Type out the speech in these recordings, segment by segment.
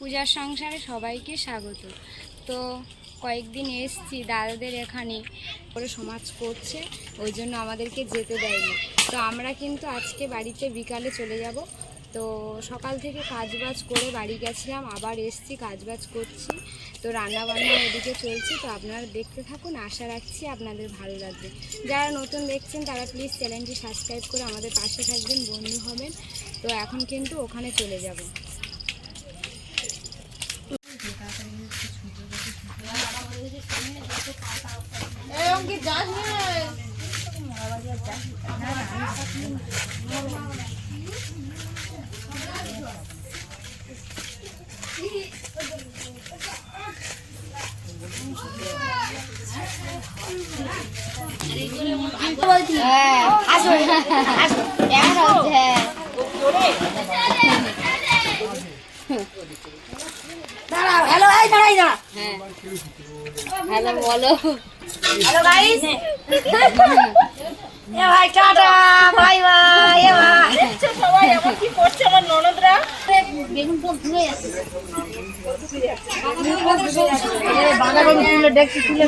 পূজার সংসারে সবাইকে স্বাগত। তো কয়েকদিন এসছি, দাদাদের এখানে করে সমাজ করছে, ওই জন্য আমাদেরকে যেতে দেয়নি। তো আমরা কিন্তু আজকে বাড়িতে বিকালে চলে যাব। তো সকাল থেকে কাজবাজ করে বাড়ি গেছিলাম, আবার এসছি, কাজবাজ করছি। তো রান্না বান্না এদিকে চলছে, তো আপনারা দেখতে থাকুন, আশা রাখছি আপনাদের ভালো লাগবে। যারা নতুন দেখছেন, তারা প্লিজ চ্যানেলটি সাবস্ক্রাইব করে আমাদের পাশে থাকবেন, বন্ধু হবেন। তো এখন কিন্তু ওখানে চলে যাব। হ্যাঁ আসো আসো কেমন হচ্ছে দাঁড়াও হ্যালো এই দাঁড়াই দাঁড়া। হ্যালো বলো। হ্যালো গাইস এ ভাই টাটা বাই বাই এ ভাই। সবাই আমার কি করছে আমার ননদরা বেগুন পোক ধুয়ে দেখছি তুলে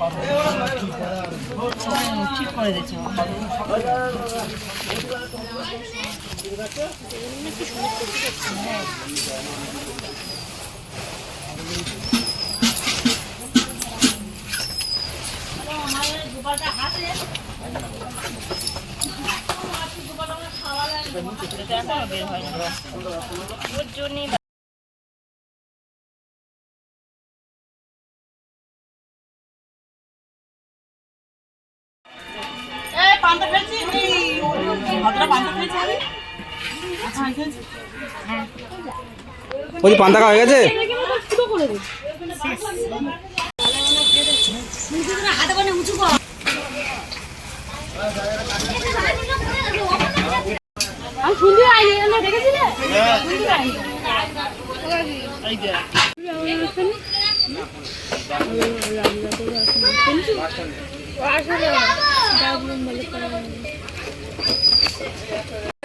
এগুলো ছাড়বি তো ঠিক করে বলছি পান্তা হয়ে গেছে?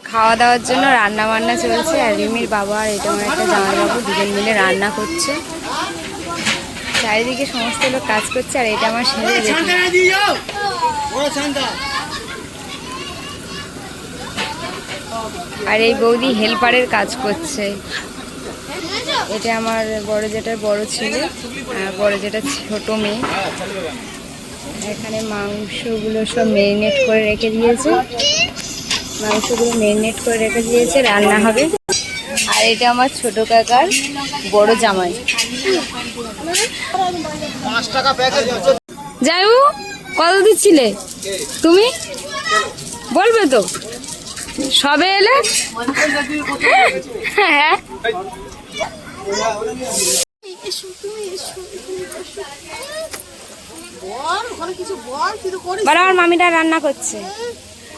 খাওয়া দাওয়ার জন্য রান্না বান্না চলছে আর রিমির বাবা আর এটা আমার একটা জামাইবাবু দুজন মিলে রান্না করছে। চারিদিকে সমস্ত লোক কাজ করছে আর এটা আমার সেরে আর এই বৌদি হেল্পারের কাজ করছে। এটা আমার বড় যেটার বড় ছেলে আর বড় যেটা ছোট মেয়ে। এখানে মাংসগুলো সব মেরিনেট করে রেখে দিয়েছে। মাংসগুলো মেরিনেট করে রেখে দিয়েছে রান্না হবে। আর এটা আমার ছোট কাকার বড় জামাই। যাইবু কত দিচ্ছিলে? তুমি? বলবে তো। সবে এলে? হ্যাঁ। আমার মামিটা রান্না করছে।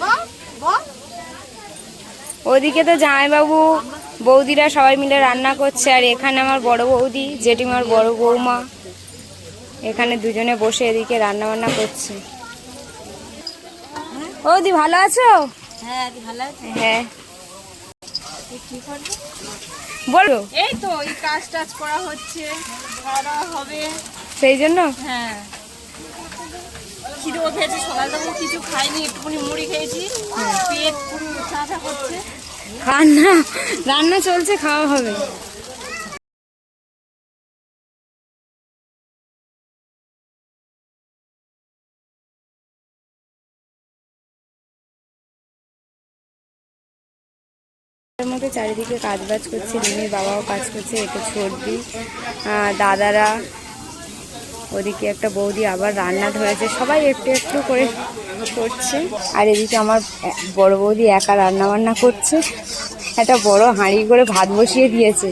বল বল। ওদিকে তো জামাইবাবু বৌদিরা সবাই মিলে রান্না করছে আর এখানে আমার বড় বৌদি জেঠিমার বড় বৌমা। এখানে দুজনে বসে এদিকে রান্না বান্না করছে। বৌদি ভালো আছো? হ্যাঁ হ্যাঁ। বলো। এই তো এই কাজ টাজ করা হচ্ছে খাওয়া দাওয়া হবে। সেই জন্য? হ্যাঁ। খিদেও খেয়েছি সকাল থেকে কিছু খাইনি একটুখানি মুড়ি খেয়েছি। পেট পুরো চাঁচা করছে। রান্না রান্না চলছে খাওয়া হবে। এর মধ্যে চারিদিকে কাজ বাজ করছে রিমির বাবাও কাজ করছে এটা ছর্দি আহ, দাদারা ওদিকে একটা বৌদি আবার রান্না ধরেছে। সবাই একটু একটু করে করছে। আর এদিকে আমার বড় বৌদি একা রান্না বান্না করছে। একটা বড় হাঁড়ি করে ভাত বসিয়ে দিয়েছে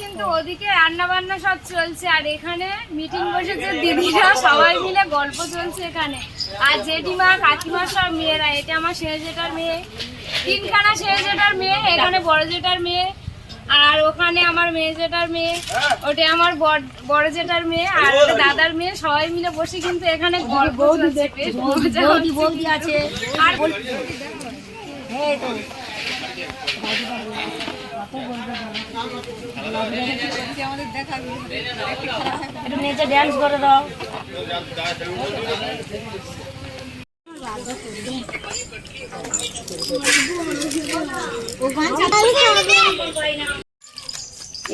কিন্তু ওদিকে রান্না বান্না সব চলছে আর এখানে মিটিং বসেছে দিদিরা সবাই মিলে গল্প চলছে এখানে। আর জেঠিমা কাকিমা সব মেয়েরা এটা আমার শেষ জেঠার মেয়ে তিনখানা শেষ জেঠার মেয়ে এখানে বড় জেঠার মেয়ে আর ওখানে আমার মেয়ে জেঠার মেয়ে ওটা আমার বড়- বড় জেঠার মেয়ে আর ওটা দাদার মেয়ে সবাই মিলে বসে কিন্তু এখানে গল্প। আছে। আর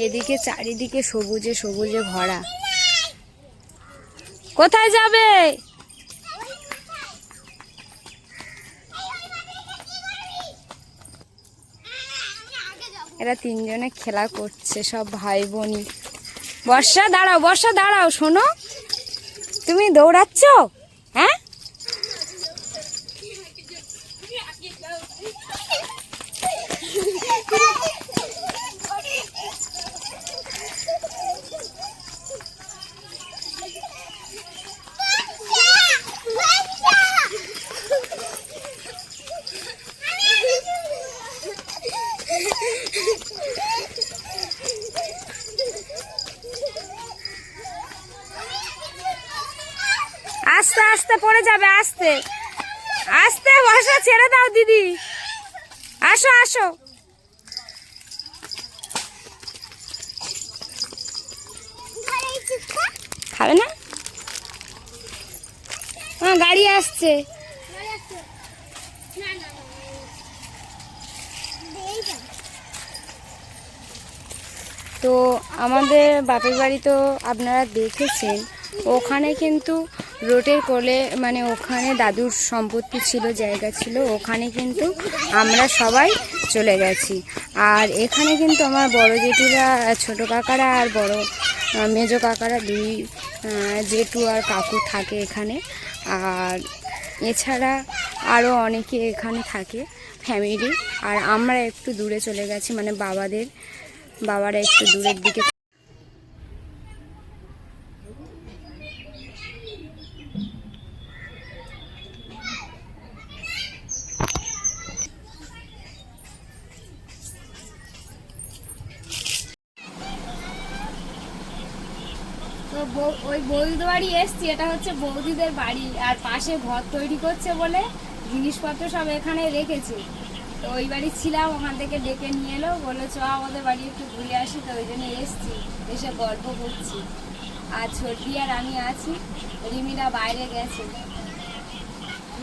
এদিকে চারিদিকে সবুজে সবুজে ভরা। কোথায় যাবে? এরা তিনজনে খেলা করছে, সব ভাই বোনই বর্ষা, দাঁড়াও বর্ষা, দাঁড়াও, শোনো। তুমি দৌড়াচ্ছ? হ্যাঁ আস্তে আস্তে পড়ে যাবে আস্তে। আস্তে বর্ষা ছেড়ে দাও, দিদি। আসো আসো। খাবে না? হ্যাঁ গাড়ি আসছে। তো আমাদের বাপের বাড়ি তো আপনারা দেখেছেন, ওখানে কিন্তু রোডের কোলে মানে ওখানে দাদুর সম্পত্তি ছিল, জায়গা ছিল, ওখানে কিন্তু আমরা সবাই চলে গেছি। আর এখানে কিন্তু আমার বড় জেঠুরা, ছোট কাকারা আর বড় মেজো কাকারা দুই জেঠু আর কাকু থাকে এখানে। আর এছাড়া আরও অনেকে এখানে থাকে ফ্যামিলি আর আমরা একটু দূরে চলে গেছি মানে বাবাদের, বাবারা একটু দূরের দিকে ওই বৌদিদের বাড়ি এসছি, এটা হচ্ছে বৌদিদের বাড়ি। আর পাশে ঘর তৈরি করছে বলে জিনিসপত্র সব এখানে রেখেছে। তো ওই বাড়ি ছিলাম, ওখান থেকে ডেকে নিয়ে এলো, বলল, চ, আমাদের বাড়ি একটু ঘুরে আসি। তো ওই জন্য এসছি, এসে গল্প করছি। আর ছোটি আর আমি আছি, রিমিরা বাইরে গেছে।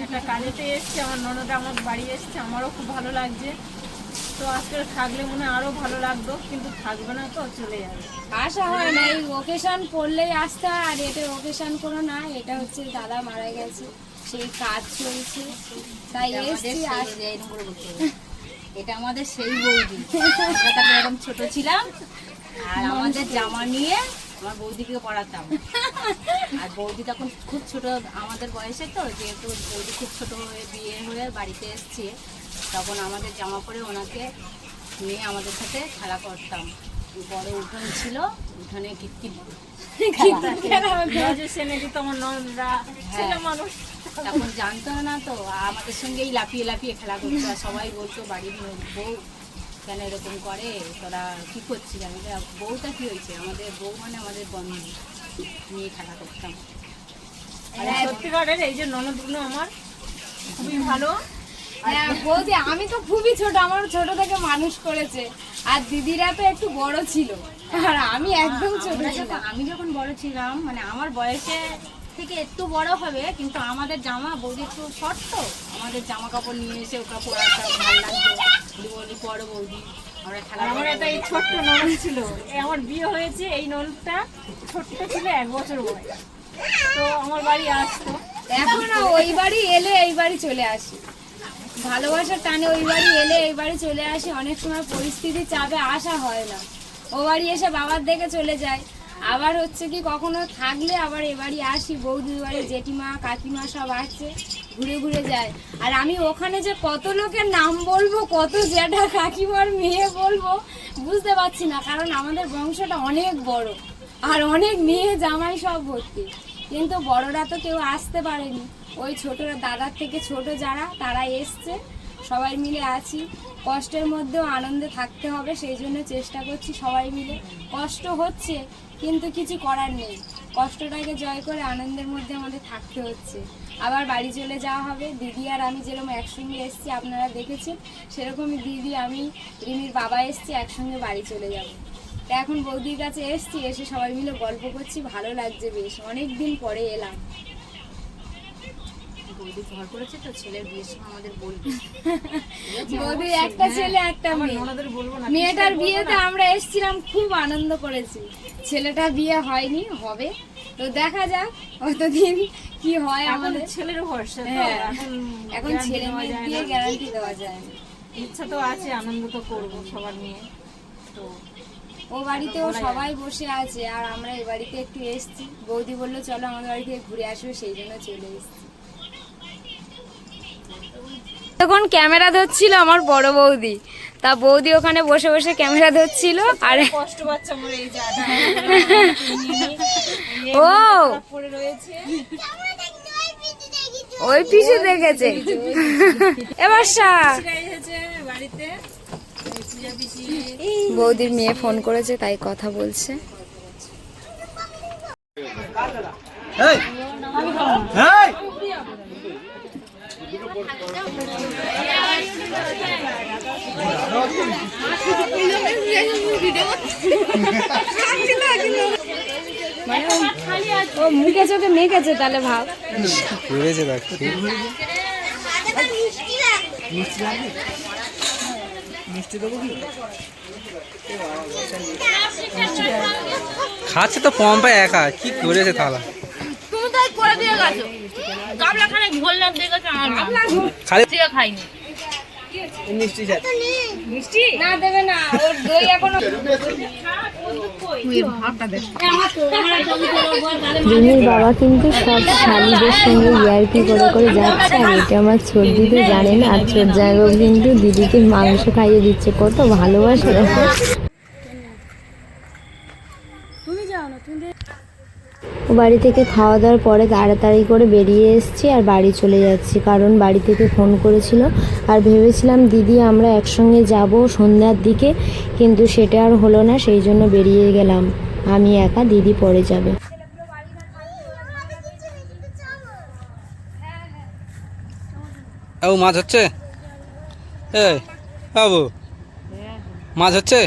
একটা কাজেতে এসছে, আমার ননদ আমার বাড়ি এসছে, আমারও খুব ভালো লাগছে। তো আজকে থাকলে মনে আরও ভালো লাগতো কিন্তু থাকবে না তো চলে যাবে। আসা হয় না এই ওকেশন পড়লেই আসতে হয় আর এটা ওকেশন কোনো না এটা হচ্ছে দাদা মারা গেছে সেই কাজ চলছে তাই এসছি এটা আমাদের সেই বৌদি। এরকম ছোট ছিলাম আর আমাদের জামা নিয়ে আমার বৌদিকে পড়াতাম। আর বৌদি তখন খুব ছোট আমাদের বয়সে তো যেহেতু বৌদি খুব ছোট হয়ে বিয়ে হয়ে বাড়িতে এসছে তখন আমাদের জামা পরে ওনাকে নিয়ে আমাদের সাথে খেলা করতাম। বড় উঠোন ছিল উঠোনে কিটকিট মানুষ। তখন জানতো না তো আমাদের সঙ্গেই লাফিয়ে লাফিয়ে খেলা করতো সবাই বলতো বাড়ির বউ কেন এরকম করে? তোরা কি করছিস? আমি বউটা কি হয়েছে? আমাদের বউ মানে আমাদের বন্ধু। নিয়ে খেলা করতাম। আর সত্যিকারের এই যে ননদগুলো আমার খুবই ভালো। হ্যাঁ বৌদি আমি তো খুবই ছোট আমার ছোট থেকে মানুষ করেছে। আর দিদিরা তো একটু বড় ছিল। আর আমি একদম ছোট ছিলাম। আমি যখন বড় ছিলাম মানে আমার বয়সে থেকে একটু বড় হবে কিন্তু আমাদের জামা বৌদি একটু শর্ট তো আমাদের জামা কাপড় নিয়ে এসে ওটা পরাটা ভালো লাগতো। বলি বড় বৌদি আমরা খেলা আমার একটা এই ছোট্ট ননদ ছিল। এই আমার বিয়ে হয়েছে এই ননদটা ছোট্ট ছিল এক বছর বয়স। তো আমার বাড়ি আসতো। এখন ওই বাড়ি এলে এই বাড়ি চলে আসি। ভালোবাসার টানে ওই বাড়ি এলে এই বাড়ি চলে আসি, অনেক সময় পরিস্থিতি চাপে আসা হয় না। ও বাড়ি এসে বাবার দেখে চলে যায়। আবার হচ্ছে কি, কখনো থাকলে আবার এ বাড়ি আসি, বৌদির বাড়ি, জেঠিমা, কাকিমা সব আসছে ঘুরে ঘুরে যায়। আর আমি ওখানে যে কত লোকের নাম বলব, কত জ্যাঠা কাকিমার মেয়ে বলব, বুঝতে পারছি না, কারণ আমাদের বংশটা অনেক বড়। আর অনেক মেয়ে জামাই সব ভর্তি। কিন্তু বড়রা তো কেউ আসতে পারেনি। ওই ছোটরা দাদার থেকে ছোট যারা, তারা এসছে। সবাই মিলে আছি। কষ্টের মধ্যেও আনন্দে থাকতে হবে, সেই জন্য চেষ্টা করছি সবাই মিলে। কষ্ট হচ্ছে, কিন্তু কিছু করার নেই। কষ্টটাকে জয় করে আনন্দের মধ্যে আমাদের থাকতে হচ্ছে। আবার বাড়ি চলে যাওয়া হবে। দিদি আর আমি যেরকম একসঙ্গে এসছি, আপনারা দেখেছেন, সেরকমই দিদি, আমি, রিমির বাবা এসছি, একসঙ্গে বাড়ি চলে যাব। তা এখন বৌদির কাছে এসছি এসে সবাই মিলে গল্প করছি ভালো লাগছে বেশ। অনেক দিন পরে এলাম। বৌদি ঘর করেছে তো ছেলের বিয়ের সময় আমাদের বলবে। বৌদির একটা ছেলে একটা মেয়ে। ওনাদের বলব না মেয়েটার বিয়েতে আমরা এসেছিলাম খুব আনন্দ করেছি। ছেলেটার বিয়ে হয়নি হবে। তো দেখা যাক কতদিন কি হয় আমাদের। ছেলের ভরসা হ্যাঁ। এখন ছেলে দেওয়া মেয়ে যায় গ্যারান্টি দেওয়া যায়। ইচ্ছা তো আছে আনন্দ তো করব সবার নিয়ে। তো ও বাড়িতেও সবাই বসে আছে আর আমরা এই বাড়িতে একটু এসছি। বৌদি বলল চলো আমাদের বাড়ি থেকে ঘুরে আসবে সেই জন্য চলে এসেছি। তখন ক্যামেরা ধরছিল আমার বড় বৌদি। তা বৌদি ওখানে বসে বসে ক্যামেরা ধরছিল আর কষ্ট পাচ্ছে আমার এই ও! পড়ে রয়েছে। ওই পিছু দেখেছে। এবার সা। বাড়িতে। বৌদির মেয়ে ফোন করেছে তাই কথা বলছে। মানে ও- মুখে চোখে মেখেছে তাহলে ভাব ঘুরেছে দেখ খাচ্ছে তো পম্পে একা কি করেছে তাহলে তুমি খাইনি করে দিয়ে গেছো। গাবলা খানে ঘোলনা দিয়ে গেছো আমার খালি দিয়ে খাইনি না দেবে না। ওর দই এখনও রিমির বাবা কিন্তু সব স্বামীদের সঙ্গে ইয়ারকি করে করে যাচ্ছে আর এটা আমার ছোট দিদি জানেন আর ছোট জায়গাও কিন্তু দিদিকে মাংস খাইয়ে দিচ্ছে। কত ভালোবাসে দেখো বাড়ি থেকে খাওয়া দাওয়ার পরে তাড়াতাড়ি করে বেরিয়ে এসেছি আর বাড়ি চলে যাচ্ছি। কারণ বাড়ি থেকে ফোন করেছিল আর ভেবেছিলাম, দিদি, আমরা একসঙ্গে যাব সন্ধ্যার দিকে। কিন্তু সেটা আর হলো না, সেই জন্য বেরিয়ে গেলাম। আমি একা, দিদি পরে যাবে। ও মাছ হচ্ছে? মাছ হচ্ছে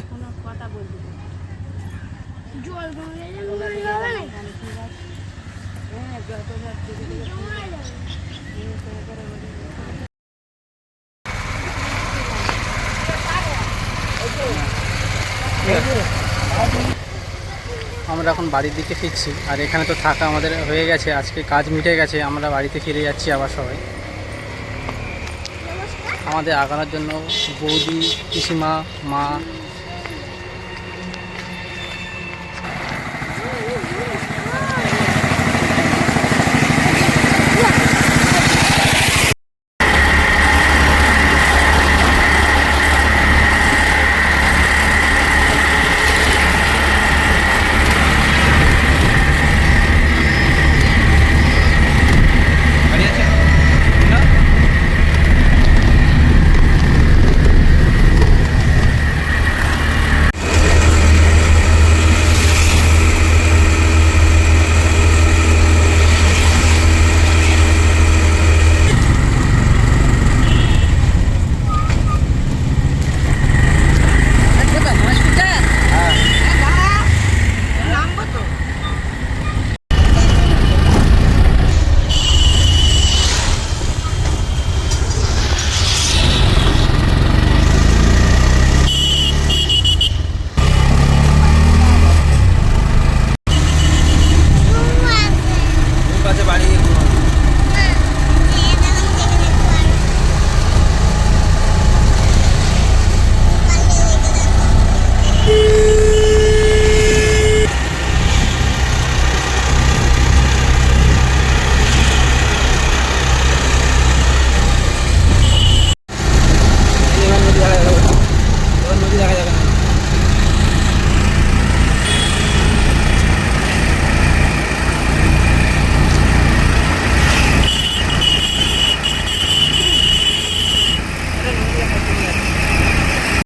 আমরা এখন বাড়ির দিকে ফিরছি। আর এখানে তো থাকা আমাদের হয়ে গেছে আজকে কাজ মিটে গেছে আমরা বাড়িতে ফিরে যাচ্ছি আবার সবাই। আমাদের আগানোর জন্য বৌদি পিসিমা মা